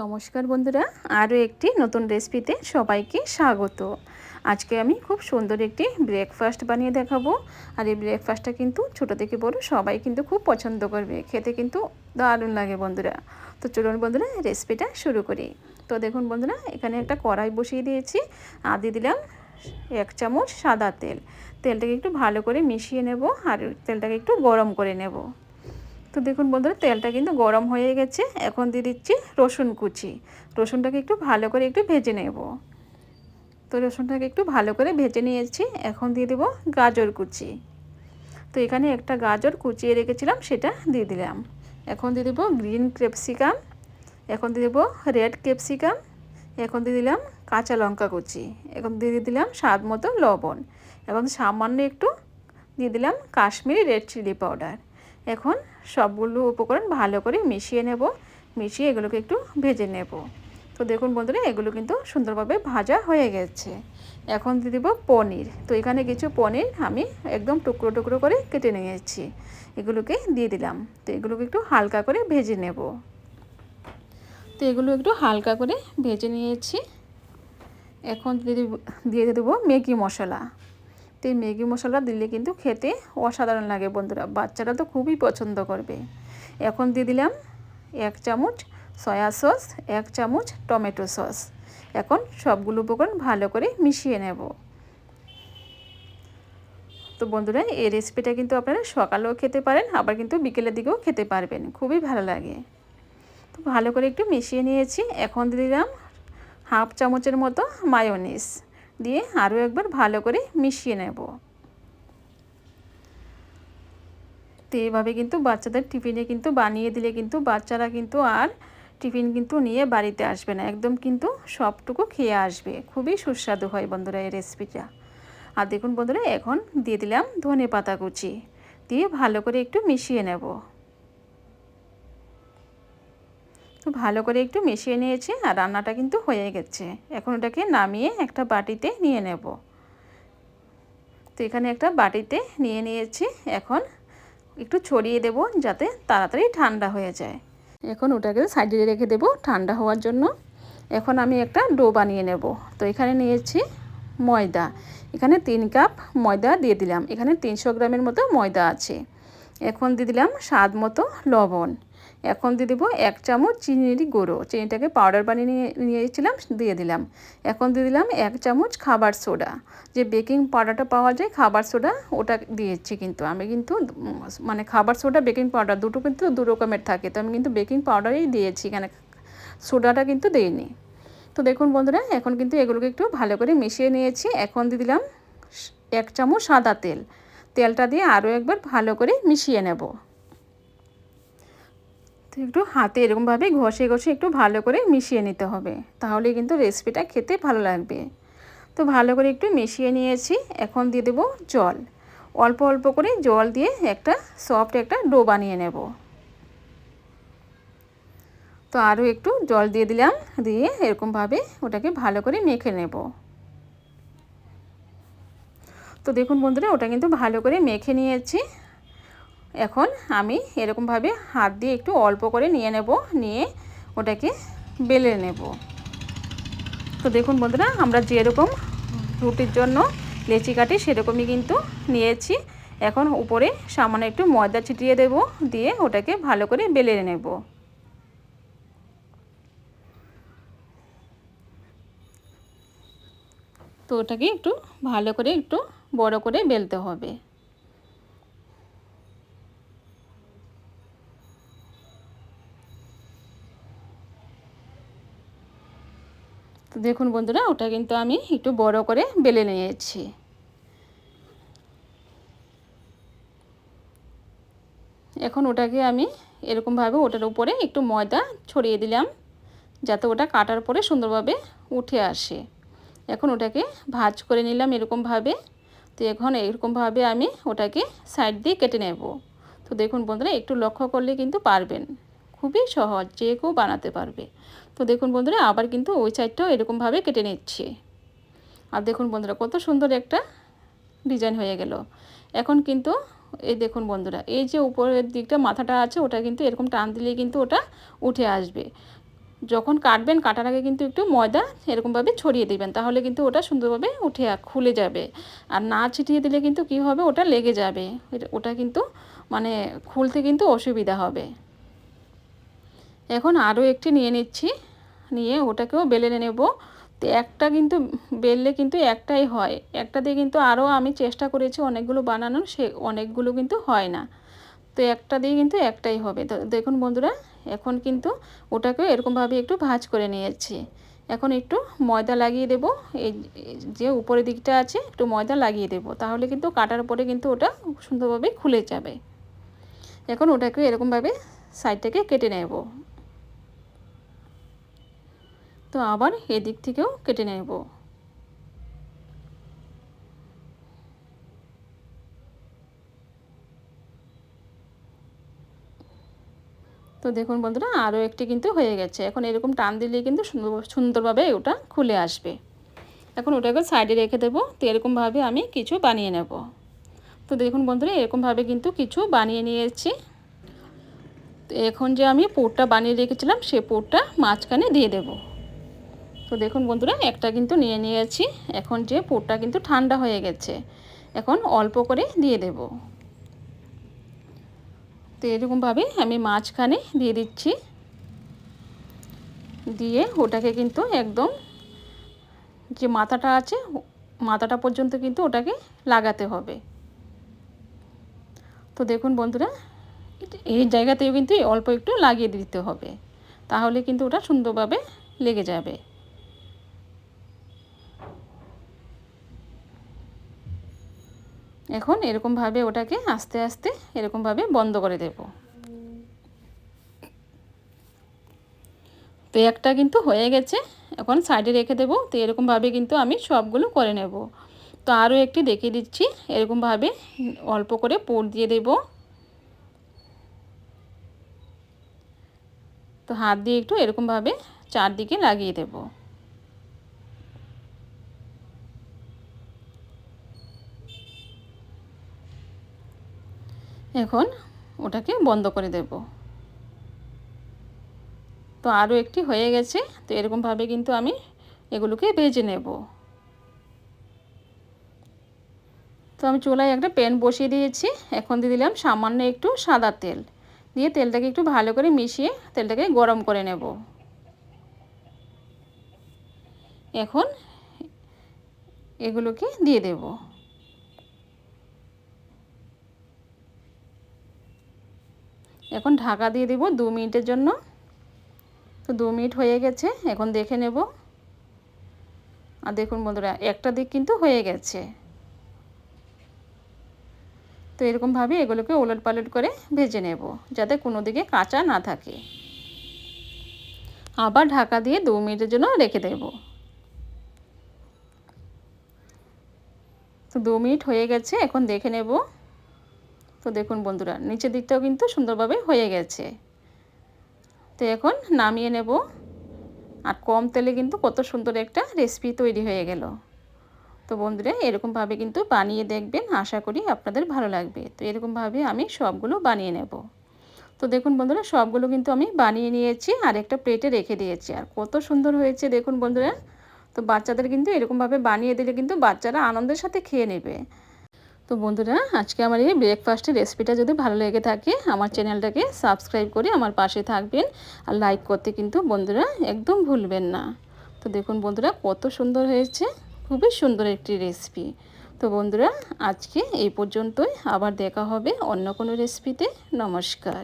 নমস্কার বন্ধুরা, আরও একটি নতুন রেসিপিতে সবাইকে স্বাগত। আজকে আমি খুব সুন্দর একটি ব্রেকফাস্ট বানিয়ে দেখাবো। আর এই ব্রেকফাস্টটা কিন্তু ছোটো থেকে বড়, সবাই কিন্তু খুব পছন্দ করবে। খেতে কিন্তু দারুণ লাগে বন্ধুরা। তো চলুন বন্ধুরা রেসিপিটা শুরু করি। তো দেখুন বন্ধুরা, এখানে একটা কড়াই বসিয়ে দিয়েছি। আর দিয়ে দিলাম এক চামচ সাদা তেল। তেলটাকে একটু ভালো করে মিশিয়ে নেব, আর তেলটাকে একটু গরম করে নেব। তো দেখুন বন্ধুরা, তেলটা কিন্তু গরম হয়ে গেছে। এখন দিয়ে দিচ্ছি রসুন কুচি। রসুনটাকে একটু ভালো করে একটু ভেজে নেব। তো রসুনটাকে একটু ভালো করে ভেজে নিয়েছি। এখন দিয়ে দেবো গাজর কুচি। তো এখানে একটা গাজর কুচিয়ে রেখেছিলাম, সেটা দিয়ে দিলাম। এখন দিয়ে দেবো গ্রিন ক্যাপসিকাম। এখন দিয়ে দেবো রেড ক্যাপসিকাম। এখন দিয়ে দিলাম কাঁচা লঙ্কা কুচি। এখন দিয়ে দিলাম স্বাদ মতো লবণ। এখন সামান্য একটু দিয়ে দিলাম কাশ্মীরি রেড চিলি পাউডার। এখন সবগুলো উপকরণ ভালো করে মিশিয়ে নেব। মিশিয়ে এগুলোকে একটু ভেজে নেব। তো দেখুন বন্ধুরা, এগুলো কিন্তু সুন্দরভাবে ভাজা হয়ে গেছে। এখন দিয়ে দেবো পনির। তো এখানে কিছু পনির আমি একদম টুকরো টুকরো করে কেটে নিয়েছি। এগুলোকে দিয়ে দিলাম। তো এগুলোকে একটু হালকা করে ভেজে নেব। তো এগুলো একটু হালকা করে ভেজে নিয়েছি। এখন দিয়ে দিয়ে দেবো ম্যাগি মশলা। তো ম্যাগি মশলা দিলে কিন্তু খেতে অসাধারণ লাগে বন্ধুরা। বাচ্চারা তো খুবই পছন্দ করবে। এখন দিয়ে দিলাম এক চামচ সয়া সস, এক চামচ টমেটো সস। এখন সবগুলো উপকরণ ভালো করে মিশিয়ে নেব। তো বন্ধুরা, এই রেসিপিটা কিন্তু আপনারা সকালেও খেতে পারেন, আবার কিন্তু বিকেলের দিকেও খেতে পারবেন। খুবই ভালো লাগে। তো ভালো করে একটু মিশিয়ে নিয়েছি। এখন দিয়ে দিলাম হাফ চামচের মতো মায়োনিস দিয়ে আরও একবার ভালো করে মিশিয়ে নেব। তো এইভাবে কিন্তু বাচ্চাদের টিফিনে কিন্তু বানিয়ে দিলে কিন্তু বাচ্চারা কিন্তু আর টিফিন কিন্তু নিয়ে বাড়িতে আসবে না। একদম কিন্তু সবটুকু খেয়ে আসবে। খুবই সুস্বাদু হয় বন্ধুরা এই রেসিপিটা। আর দেখুন বন্ধুরা, এখন দিয়ে দিলাম ধনে পাতা কুচি। দিয়ে ভালো করে একটু মিশিয়ে নেব। তো ভালো করে একটু মিশিয়ে নিয়েছি আর রান্নাটা কিন্তু হয়ে গেছে। এখন ওটাকে নামিয়ে একটা বাটিতে নিয়ে নেব। তো এখানে একটা বাটিতে নিয়ে নিয়েছি। এখন একটু ছড়িয়ে দেব যাতে তাড়াতাড়ি ঠান্ডা হয়ে যায়। এখন ওটাকে সাইডে রেখে দেব ঠান্ডা হওয়ার জন্য। এখন আমি একটা ডো বানিয়ে নেব। তো এখানে নিয়েছি ময়দা। এখানে তিন কাপ ময়দা দিয়ে দিলাম। এখানে তিনশো গ্রামের মতো ময়দা আছে। এখন দিয়ে দিলাম স্বাদ মতো লবণ। এখন দিয়ে দেবো এক চামচ চিনির গুঁড়ো। চিনিটাকে পাউডার বানিয়ে নিয়ে, নিয়েছিলাম, দিয়ে দিলাম। এখন দিয়ে দিলাম এক চামচ খাবার সোডা। যে বেকিং পাউডারটা পাওয়া যায়, খাবার সোডা ওটা দিয়েছি কিন্তু। আমি কিন্তু মানে খাবার সোডা বেকিং পাউডার দুটো কিন্তু দু রকমের থাকে। তো আমি কিন্তু বেকিং পাউডারই দিয়েছি এখানে সোডাটা কিন্তু দিইনি। তো দেখুন বন্ধুরা, এখন কিন্তু এগুলোকে একটু ভালো করে মিশিয়ে নিয়েছি। এখন দিয়ে দিলাম এক চামচ সাদা তেল। তেলটা দিয়ে আরও একবার ভালো করে মিশিয়ে নেব। তো একটু হাতে এরকমভাবে ঘষে ঘষে একটু ভালো করে মিশিয়ে নিতে হবে। তাহলে কিন্তু রেসিপিটা খেতে ভালো লাগবে। তো ভালো করে একটু মিশিয়ে নিয়েছি। এখন দিয়ে দেবো জল। অল্প অল্প করে জল দিয়ে একটা সফট একটা ডো বানিয়ে নেব। তো আরও একটু জল দিয়ে দিলাম। দিয়ে এরকমভাবে ওটাকে ভালো করে মেখে নেব। তো দেখুন বন্ধুরা, ওটা কিন্তু ভালো করে মেখে নিয়েছি। এখন আমি এরকমভাবে হাত দিয়ে একটু অল্প করে নিয়ে নেব, নিয়ে ওটাকে বেলে নেব। তো দেখুন বন্ধুরা, আমরা যেরকম রুটির জন্য লেচি কাটি সেরকমই কিন্তু নিয়েছি। এখন উপরে সামান্য একটু ময়দা ছিটিয়ে দেব, দিয়ে ওটাকে ভালো করে বেলে নেব। তো ওটাকে একটু ভালো করে একটু বড় করে বেলতে হবে। দেখুন বন্ধুরা, ওটা কিন্তু আমি একটু বড় করে বেলে নিয়েছি। এখন ওটাকে আমি এরকমভাবে ওটার উপরে একটু ময়দা ছড়িয়ে দিলাম, যাতে ওটা কাটার পরে সুন্দরভাবে উঠে আসে। এখন ওটাকে ভাজ করে নিলাম এরকমভাবে। তো এখন এরকমভাবে আমি ওটাকে সাইড দিয়ে কেটে নেব। তো দেখুন বন্ধুরা, একটু লক্ষ্য করলে কিন্তু পারবেন। খুবই সহজ, যে কেউ বানাতে পারবে। তো দেখুন বন্ধুরা, আবার কিন্তু ওই সাইডটাও এরকমভাবে কেটে নিচ্ছে। আর দেখুন বন্ধুরা, কত সুন্দর একটা ডিজাইন হয়ে গেল। এখন কিন্তু এই দেখুন বন্ধুরা, এই যে উপরের দিকটা মাথাটা আছে, ওটা কিন্তু এরকম টান দিলে কিন্তু ওটা উঠে আসবে। যখন কাটবেন, কাটার আগে কিন্তু একটু ময়দা এরকমভাবে ছড়িয়ে দিবেন, তাহলে কিন্তু ওটা সুন্দরভাবে উঠে খুলে যাবে। আর না ছিটিয়ে দিলে কিন্তু কি হবে? ওটা লেগে যাবে। ওটা কিন্তু মানে খুলতে কিন্তু অসুবিধা হবে। এখন আরও একটি নিয়ে নিচ্ছি। নিয়ে ওটাকেও বেলে নেব। তো একটা কিন্তু বেললে কিন্তু একটাই হয়। একটা দিয়ে কিন্তু আরও আমি চেষ্টা করেছি অনেকগুলো বানানোর, সে অনেকগুলো কিন্তু হয় না। তো একটা দিয়ে কিন্তু একটাই হবে। তো দেখুন বন্ধুরা, এখন কিন্তু ওটাকেও এরকমভাবে একটু ভাজ করে নিয়েছি। এখন একটু ময়দা লাগিয়ে দেব। এই যে উপরের দিকটা আছে, একটু ময়দা লাগিয়ে দেব। তাহলে কিন্তু কাটার পরে কিন্তু ওটা সুন্দরভাবে খুলে যাবে। এখন ওটাকে এরকমভাবে সাইড থেকে কেটে নেব। তো আবার এদিক থেকেও কেটে নেব। তো দেখুন বন্ধুরা, আরও একটি কিন্তু হয়ে গেছে। এখন এরকম টান দিলে কিন্তু সুন্দর সুন্দরভাবে ওটা খুলে আসবে। এখন ওটাকে সাইডে রেখে দেবো। তো এরকমভাবে আমি কিছু বানিয়ে নেব। তো দেখুন বন্ধুরা, এরকমভাবে কিন্তু কিছু বানিয়ে নিয়েছি। তো এখন যে আমি পোরটা বানিয়ে রেখেছিলাম, সে পোরটা মাঝখানে দিয়ে দেব। তো দেখুন বন্ধুরা, একটা কিন্তু নিয়ে নিয়েছি। এখন যে পোরটা কিন্তু ঠান্ডা হয়ে গেছে। এখন অল্প করে দিয়ে দেবো। তো এরকমভাবে আমি মাঝখানে দিয়ে দিচ্ছি। দিয়ে ওটাকে কিন্তু একদম যে মাথাটা আছে, মাথাটা পর্যন্ত কিন্তু ওটাকে লাগাতে হবে। তো দেখুন বন্ধুরা এই জায়গাতেও কিন্তু অল্প একটু লাগিয়ে দিতে হবে। তাহলে কিন্তু ওটা সুন্দরভাবে লেগে যাবে। এখন এরকমভাবে ওটাকে আস্তে আস্তে এরকমভাবে বন্ধ করে দেব। তো একটা কিন্তু হয়ে গেছে, এখন সাইডে রেখে দেবো, তো এরকমভাবে কিন্তু আমি সবগুলো করে নেব। তো আরও একটি দেখিয়ে দিচ্ছি এরকমভাবে অল্প করে পোট দিয়ে দেব। তো হাত দিয়ে একটু এরকমভাবে চারদিকে লাগিয়ে দেবো। এখন ওটাকে বন্ধ করে দেব। তো আরও একটি হয়ে গেছে, তো এরকমভাবে কিন্তু আমি এগুলোকে ভেজে নেব। তো আমি চুলায় একটা প্যান বসিয়ে দিয়েছি, এখন দিয়ে দিলাম সামান্য একটু সাদা তেল। দিয়ে তেলটাকে একটু ভালো করে মিশিয়ে তেলটাকে গরম করে নেব। এখন এগুলোকে দিয়ে দেবো। এখন ঢাকা দিয়ে দেব দু মিনিটের জন্য। তো দু মিনিট হয়ে গেছে, এখন দেখে নেব। আর দেখুন বন্ধুরা, একটা দিক কিন্তু হয়ে গেছে। তো এরকমভাবে এগুলোকে ওলট পালট করে ভেজে নেব, যাতে কোনো দিকে কাঁচা না থাকে। আবার ঢাকা দিয়ে দু মিনিটের জন্য রেখে দেব। তো দু মিনিট হয়ে গেছে, এখন দেখে নেব। তো দেখুন বন্ধুরা, নিচের দিকটাও কিন্তু সুন্দরভাবে হয়ে গেছে। তো এখন নামিয়ে নেব। আর কম তেলে কিন্তু কত সুন্দর একটা রেসিপি তৈরি হয়ে গেল। তো বন্ধুরা, এরকমভাবে কিন্তু বানিয়ে দেখবেন, আশা করি আপনাদের ভালো লাগবে। তো এরকমভাবে আমি সবগুলো বানিয়ে নেব। তো দেখুন বন্ধুরা, সবগুলো কিন্তু আমি বানিয়ে নিয়েছি আর একটা প্লেটে রেখে দিয়েছি। আর কত সুন্দর হয়েছে দেখুন বন্ধুরা। তো বাচ্চাদের কিন্তু এরকমভাবে বানিয়ে দিলে কিন্তু বাচ্চারা আনন্দের সাথে খেয়ে নেবে। তো বন্ধুরা, আজকে আমার এই ব্রেকফাস্টের রেসিপিটা যদি ভালো লেগে থাকে, আমার চ্যানেলটাকে সাবস্ক্রাইব করে আমার পাশে থাকবেন। আর লাইক করতে কিন্তু বন্ধুরা একদম ভুলবেন না। তো দেখুন বন্ধুরা, কত সুন্দর হয়েছে, খুবই সুন্দর একটি রেসিপি তো বন্ধুরা, আজকে এই পর্যন্তই, আবার দেখা হবে অন্য কোনো রেসিপিতে নমস্কার।